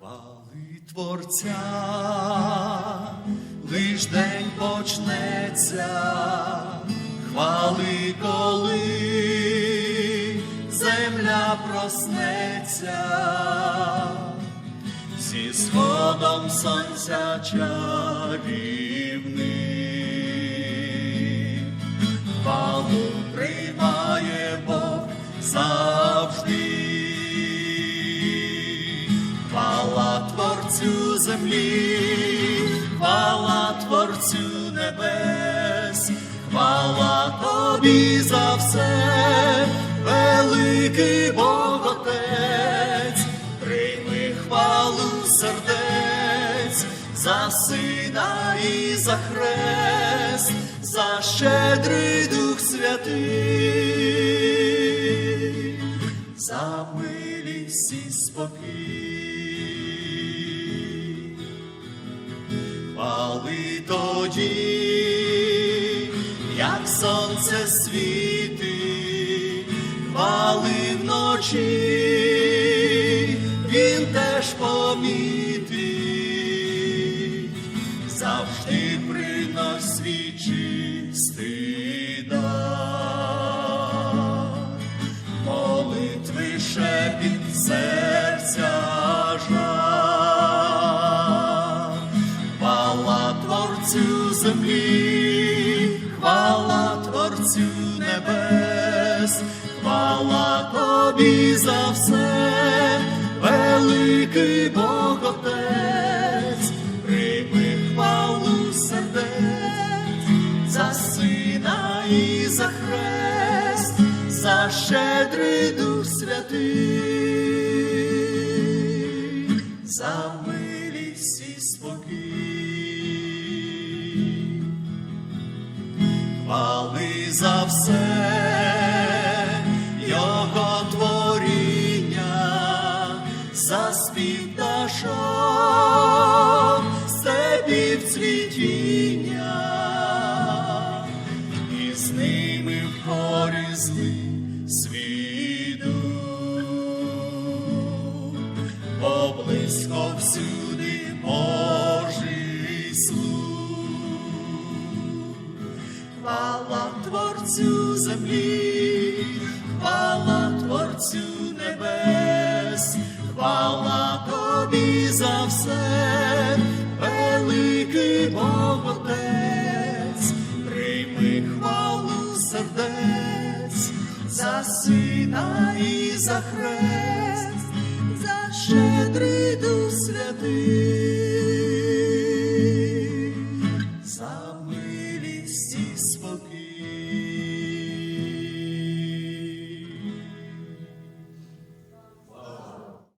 Хвали Творця, лиш день почнеться, хвали, коли земля проснеться, зі сходом сонця чарівний, хвалу Творцю землі, хвала Творцю небес, хвала тобі за все, великий Бог Отець, прийми хвалу сердець, за сина і за хрест, за щедрий Дух Святий, за милість і спокій. Тоді, як сонце світи, пали вночі, він теж помітить, завжди приносить чистий дар землі, хвала Творцю небес, хвала тобі за все, великий Бог Отець, прийми хвалу сердець, за сина і за хрест, за щедрий Дух Святий, за милість і спокій, хвали за все. Його творіння, за спів пташок, степів цвітіння, і з ними в хорі зли Творцю землі, хвала Творцю небес, хвала тобі за все, великий Бог Отець, прийми хвалу сердець, за сина і за хрест, за щедрий